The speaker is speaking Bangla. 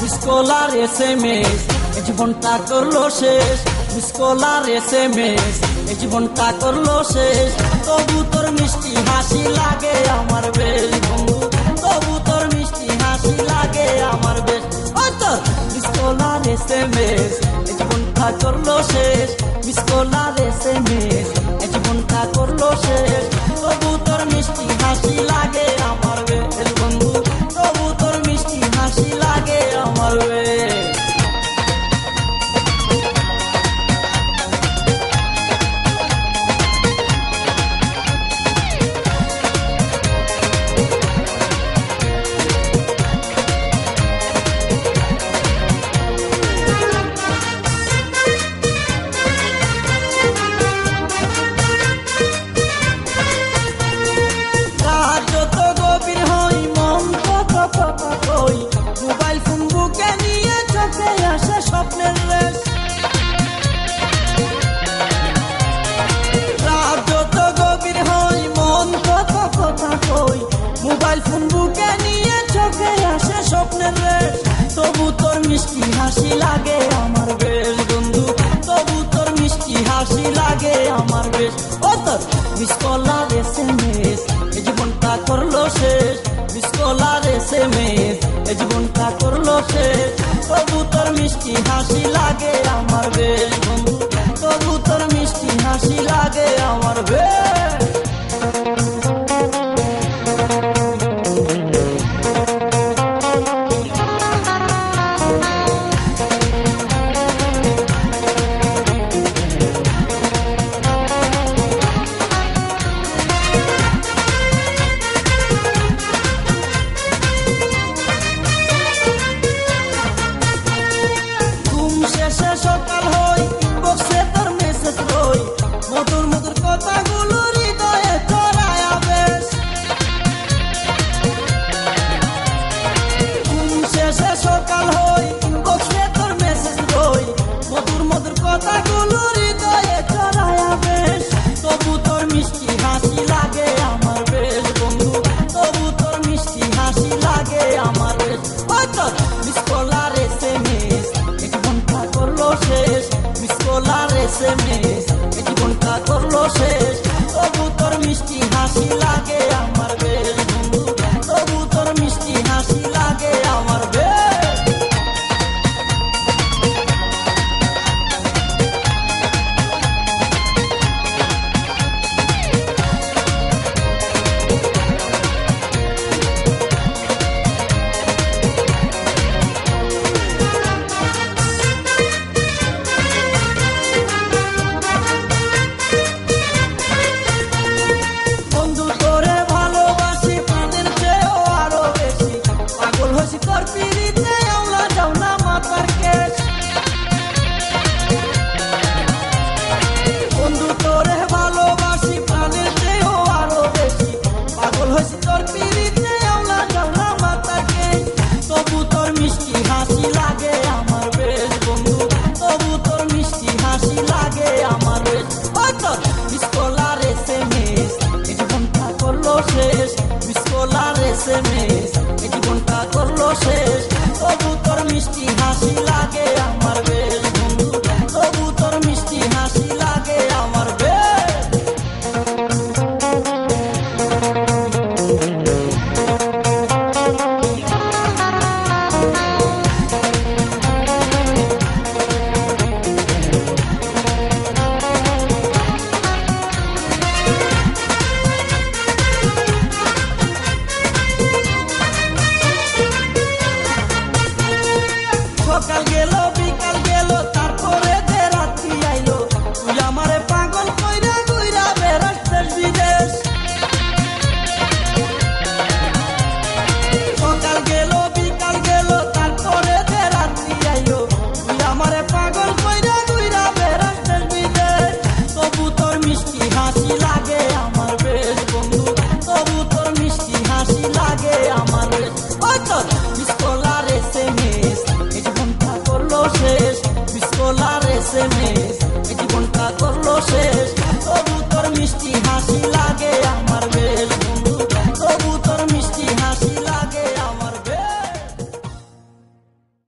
মিসকলার এস এম এস জীবনটা করল শেষ। মিসকলার এস এম এস জীবনটা করল শেষ। তবু তোর মিষ্টি হাসি লাগে আমার বেশ, বন্ধু। তবু তোর মিষ্টি হাসি লাগে আমার বেশ। ও তোর মিসকলার এস এম জীবনটা করল শেষ। বিস্কোলা এস এম হাসি লাগে, আমার বেশ বন্ধু। তবু তোর মিষ্টি হাসি লাগে, আমার বেশ। ও তোর miss caller S M S এই জীবনটা করল শেষ। Miss caller S M S এই জীবনটা করল শেষ। তবু তোর মিষ্টি হাসি লাগে, আমার বেশ বন্ধু। তবু তোর মিষ্টি হাসি লাগে, আমার বেশ। Miss caller S M S জীবনটা করল শেষ miss caller S M S জীবনটা করল শেষ এস এম এস জীবনটা করল শেষ